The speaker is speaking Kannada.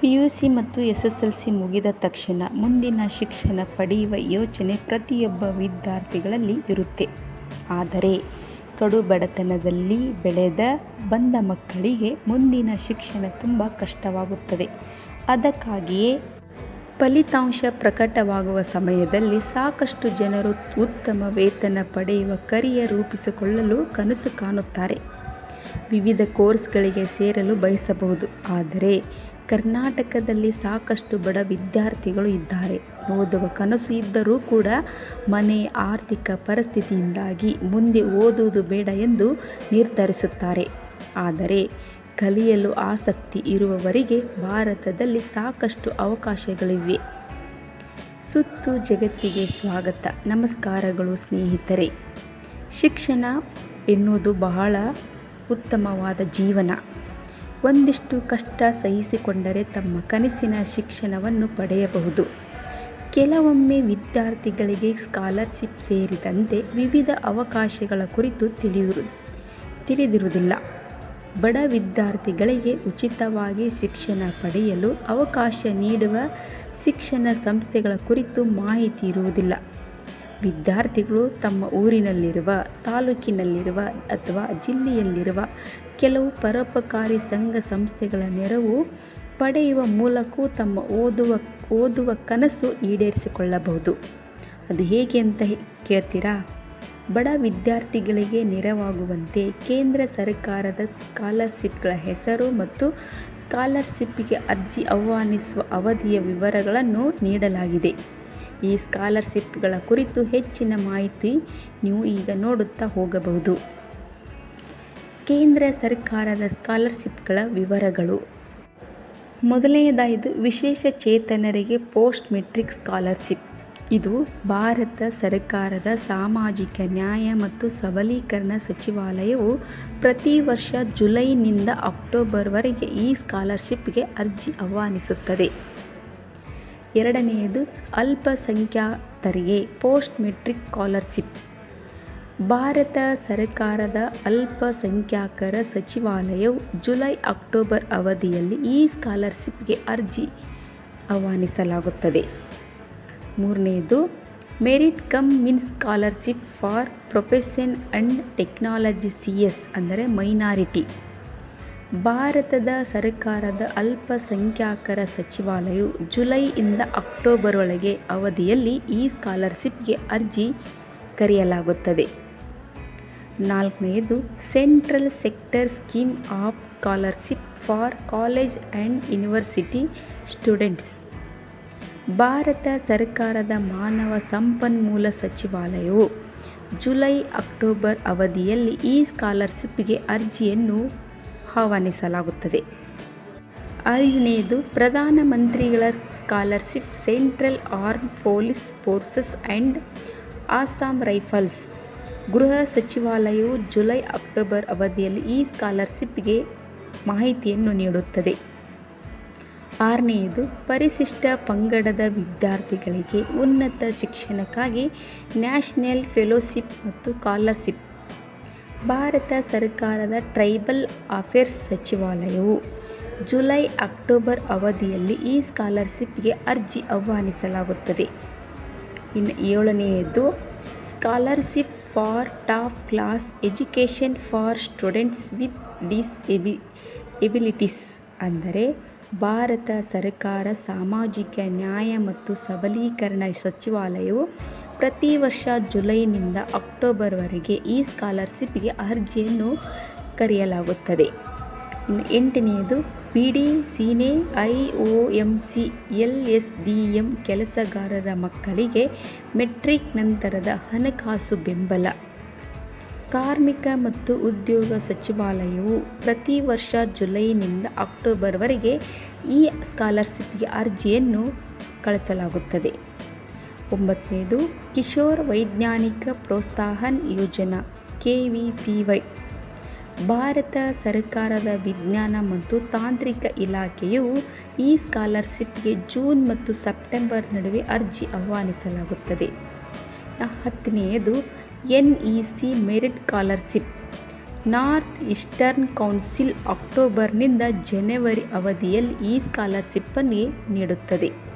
ಪಿ ಯು ಸಿ ಮತ್ತು ಎಸ್ ಎಸ್ ಎಲ್ ಸಿ ಮುಗಿದ ತಕ್ಷಣ ಮುಂದಿನ ಶಿಕ್ಷಣ ಪಡೆಯುವ ಯೋಚನೆ ಪ್ರತಿಯೊಬ್ಬ ವಿದ್ಯಾರ್ಥಿಗಳಲ್ಲಿ ಇರುತ್ತೆ. ಆದರೆ ಕಡು ಬಡತನದಲ್ಲಿ ಬೆಳೆದ ಬಂದ ಮಕ್ಕಳಿಗೆ ಮುಂದಿನ ಶಿಕ್ಷಣ ತುಂಬ ಕಷ್ಟವಾಗುತ್ತದೆ. ಅದಕ್ಕಾಗಿಯೇ ಫಲಿತಾಂಶ ಪ್ರಕಟವಾಗುವ ಸಮಯದಲ್ಲಿ ಸಾಕಷ್ಟು ಜನರು ಉತ್ತಮ ವೇತನ ಪಡೆಯುವ ಕರಿಯರ್ ರೂಪಿಸಿಕೊಳ್ಳಲು ಕನಸು ಕಾಣುತ್ತಾರೆ. ವಿವಿಧ ಕೋರ್ಸ್ಗಳಿಗೆ ಸೇರಲು ಬಯಸಬಹುದು. ಆದರೆ ಕರ್ನಾಟಕದಲ್ಲಿ ಸಾಕಷ್ಟು ಬಡ ವಿದ್ಯಾರ್ಥಿಗಳು ಇದ್ದಾರೆ. ಓದುವ ಕನಸು ಇದ್ದರೂ ಕೂಡ ಮನೆ ಆರ್ಥಿಕ ಪರಿಸ್ಥಿತಿಯಿಂದಾಗಿ ಮುಂದೆ ಓದುವುದು ಬೇಡ ಎಂದು ನಿರ್ಧರಿಸುತ್ತಾರೆ. ಆದರೆ ಕಲಿಯಲು ಆಸಕ್ತಿ ಇರುವವರಿಗೆ ಭಾರತದಲ್ಲಿ ಸಾಕಷ್ಟು ಅವಕಾಶಗಳಿವೆ. ಸುತ್ತು ಜಗತ್ತಿಗೆ ಸ್ವಾಗತ. ನಮಸ್ಕಾರಗಳು ಸ್ನೇಹಿತರೆ. ಶಿಕ್ಷಣ ಎನ್ನುವುದು ಬಹಳ ಉತ್ತಮವಾದ ಜೀವನ. ಒಂದಿಷ್ಟು ಕಷ್ಟ ಸಹಿಸಿಕೊಂಡರೆ ತಮ್ಮ ಕನಸಿನ ಶಿಕ್ಷಣವನ್ನು ಪಡೆಯಬಹುದು. ಕೆಲವೊಮ್ಮೆ ವಿದ್ಯಾರ್ಥಿಗಳಿಗೆ ಸ್ಕಾಲರ್ಶಿಪ್ ಸೇರಿದಂತೆ ವಿವಿಧ ಅವಕಾಶಗಳ ಕುರಿತು ತಿಳಿದಿರು ತಿಳಿದಿರುವುದಿಲ್ಲ. ಬಡ ವಿದ್ಯಾರ್ಥಿಗಳಿಗೆ ಉಚಿತವಾಗಿ ಶಿಕ್ಷಣ ಪಡೆಯಲು ಅವಕಾಶ ನೀಡುವ ಶಿಕ್ಷಣ ಸಂಸ್ಥೆಗಳ ಕುರಿತು ಮಾಹಿತಿ ಇರುವುದಿಲ್ಲ. ವಿದ್ಯಾರ್ಥಿಗಳು ತಮ್ಮ ಊರಿನಲ್ಲಿರುವ, ತಾಲೂಕಿನಲ್ಲಿರುವ ಅಥವಾ ಜಿಲ್ಲೆಯಲ್ಲಿರುವ ಕೆಲವು ಪರೋಪಕಾರಿ ಸಂಘ ಸಂಸ್ಥೆಗಳ ನೆರವು ಪಡೆಯುವ ಮೂಲಕವೂ ತಮ್ಮ ಓದುವ ಓದುವ ಕನಸು ಈಡೇರಿಸಿಕೊಳ್ಳಬಹುದು. ಅದು ಹೇಗೆ ಅಂತ ಕೇಳ್ತೀರಾ? ಬಡ ವಿದ್ಯಾರ್ಥಿಗಳಿಗೆ ನೆರವಾಗುವಂತೆ ಕೇಂದ್ರ ಸರ್ಕಾರದ ಸ್ಕಾಲರ್ಶಿಪ್ಗಳ ಹೆಸರು ಮತ್ತು ಸ್ಕಾಲರ್ಶಿಪ್ಗೆ ಅರ್ಜಿ ಆಹ್ವಾನಿಸುವ ಅವಧಿಯ ವಿವರಗಳನ್ನು ನೀಡಲಾಗಿದೆ. ಈ ಸ್ಕಾಲರ್ಶಿಪ್ಗಳ ಕುರಿತು ಹೆಚ್ಚಿನ ಮಾಹಿತಿ ನೀವು ಈಗ ನೋಡುತ್ತಾ ಹೋಗಬಹುದು. ಕೇಂದ್ರ ಸರ್ಕಾರದ ಸ್ಕಾಲರ್ಶಿಪ್ಗಳ ವಿವರಗಳು. ಮೊದಲನೆಯದಾಯಿತು ವಿಶೇಷ ಚೇತನರಿಗೆ ಪೋಸ್ಟ್ ಮೆಟ್ರಿಕ್ ಸ್ಕಾಲರ್ಶಿಪ್. ಇದು ಭಾರತ ಸರ್ಕಾರದ ಸಾಮಾಜಿಕ ನ್ಯಾಯ ಮತ್ತು ಸಬಲೀಕರಣ ಸಚಿವಾಲಯವು ಪ್ರತಿ ವರ್ಷ ಜುಲೈನಿಂದ ಅಕ್ಟೋಬರ್ವರೆಗೆ ಈ ಸ್ಕಾಲರ್ಶಿಪ್ಗೆ ಅರ್ಜಿ ಆಹ್ವಾನಿಸುತ್ತದೆ. ಎರಡನೆಯದು, ಅಲ್ಪಸಂಖ್ಯಾತರಿಗೆ ಪೋಸ್ಟ್ ಮೆಟ್ರಿಕ್ ಸ್ಕಾಲರ್ಶಿಪ್. ಭಾರತ ಸರ್ಕಾರದ ಅಲ್ಪಸಂಖ್ಯಾತರ ಸಚಿವಾಲಯವು ಜುಲೈ, ಅಕ್ಟೋಬರ್ ಅವಧಿಯಲ್ಲಿ ಈ ಸ್ಕಾಲರ್ಶಿಪ್ಗೆ ಅರ್ಜಿ ಆಹ್ವಾನಿಸಲಾಗುತ್ತದೆ. ಮೂರನೆಯದು merit cum means scholarship for profession and technology C S ಅಂದರೆ ಮೈನಾರಿಟಿ. ಭಾರತದ ಸರ್ಕಾರದ ಅಲ್ಪಸಂಖ್ಯಾತರ ಸಚಿವಾಲಯವು ಜುಲೈಯಿಂದ ಅಕ್ಟೋಬರ್ ಒಳಗೆ ಅವಧಿಯಲ್ಲಿ ಈ ಸ್ಕಾಲರ್ಶಿಪ್ಗೆ ಅರ್ಜಿ ಕರೆಯಲಾಗುತ್ತದೆ. ನಾಲ್ಕನೆಯದು central sector scheme of scholarship for college and university students Bharat ಸರ್ಕಾರದ ಮಾನವ ಸಂಪನ್ಮೂಲ ಸಚಿವಾಲಯವು ಜುಲೈ, ಅಕ್ಟೋಬರ್ ಅವಧಿಯಲ್ಲಿ ಈ ಸ್ಕಾಲರ್ಶಿಪ್ಗೆ ಅರ್ಜಿಯನ್ನು ಆಹ್ವಾನಿಸಲಾಗುತ್ತದೆ. ಐದನೆಯದು ಪ್ರಧಾನಮಂತ್ರಿಗಳ scholarship central arm police forces and Assam rifles ಗೃಹ ಸಚಿವಾಲಯವು ಜುಲೈ, ಅಕ್ಟೋಬರ್ ಅವಧಿಯಲ್ಲಿ ಈ ಸ್ಕಾಲರ್ಶಿಪ್ಗೆ ಮಾಹಿತಿಯನ್ನು ನೀಡುತ್ತದೆ. ಆರನೆಯದು, ಪರಿಶಿಷ್ಟ ಪಂಗಡದ ವಿದ್ಯಾರ್ಥಿಗಳಿಗೆ ಉನ್ನತ ಶಿಕ್ಷಣಕ್ಕಾಗಿ ನ್ಯಾಷನಲ್ ಫೆಲೋಶಿಪ್ ಮತ್ತು ಸ್ಕಾಲರ್ಶಿಪ್. ಭಾರತ ಸರ್ಕಾರದ ಟ್ರೈಬಲ್ ಅಫೇರ್ಸ್ ಸಚಿವಾಲಯವು ಜುಲೈ, ಅಕ್ಟೋಬರ್ ಅವಧಿಯಲ್ಲಿ ಈ ಸ್ಕಾಲರ್ಶಿಪ್ಗೆ ಅರ್ಜಿ ಆಹ್ವಾನಿಸಲಾಗುತ್ತದೆ. ಇನ್ನು ಏಳನೆಯದು, scholarship for top class education for students with disabilities ಅಂದರೆ ಭಾರತ ಸರ್ಕಾರ ಸಾಮಾಜಿಕ ನ್ಯಾಯ ಮತ್ತು ಸಬಲೀಕರಣ ಸಚಿವಾಲಯವು ಪ್ರತಿ ವರ್ಷ ಜುಲೈನಿಂದ ಅಕ್ಟೋಬರ್ವರೆಗೆ ಈ ಸ್ಕಾಲರ್ಶಿಪ್ಗೆ ಅರ್ಜಿಯನ್ನು ಕರೆಯಲಾಗುತ್ತದೆ. ಇನ್ನು ಎಂಟನೆಯದು beedi cine I O M C, L S D M ಕೆಲಸಗಾರರ ಮಕ್ಕಳಿಗೆ ಮೆಟ್ರಿಕ್ ನಂತರದ ಹಣಕಾಸು ಬೆಂಬಲ. ಕಾರ್ಮಿಕ ಮತ್ತು ಉದ್ಯೋಗ ಸಚಿವಾಲಯವು ಪ್ರತಿ ವರ್ಷ ಜುಲೈನಿಂದ ಅಕ್ಟೋಬರ್ವರೆಗೆ ಈ ಸ್ಕಾಲರ್ಶಿಪ್ಗೆ ಅರ್ಜಿಯನ್ನು ಕಳಿಸಲಾಗುತ್ತದೆ. ಒಂಬತ್ತನೇದು, Kishore Vaigyanik Protsahan Yojana, K V P Y. Bharat ಸರ್ಕಾರದ ವಿಜ್ಞಾನ ಮತ್ತು ತಾಂತ್ರಿಕ ಇಲಾಖೆಯು ಈ ಸ್ಕಾಲರ್ಶಿಪ್ಗೆ ಜೂನ್ ಮತ್ತು ಸೆಪ್ಟೆಂಬರ್ ನಡುವೆ ಅರ್ಜಿ ಆಹ್ವಾನಿಸಲಾಗುತ್ತದೆ. ಹತ್ತನೆಯದು N E C merit scholarship. North eastern council ಅಕ್ಟೋಬರ್ನಿಂದ ಜನವರಿ ಅವಧಿಯಲ್ಲಿ ಈ ಸ್ಕಾಲರ್ಶಿಪ್ಪನ್ನು ನೀಡುತ್ತದೆ.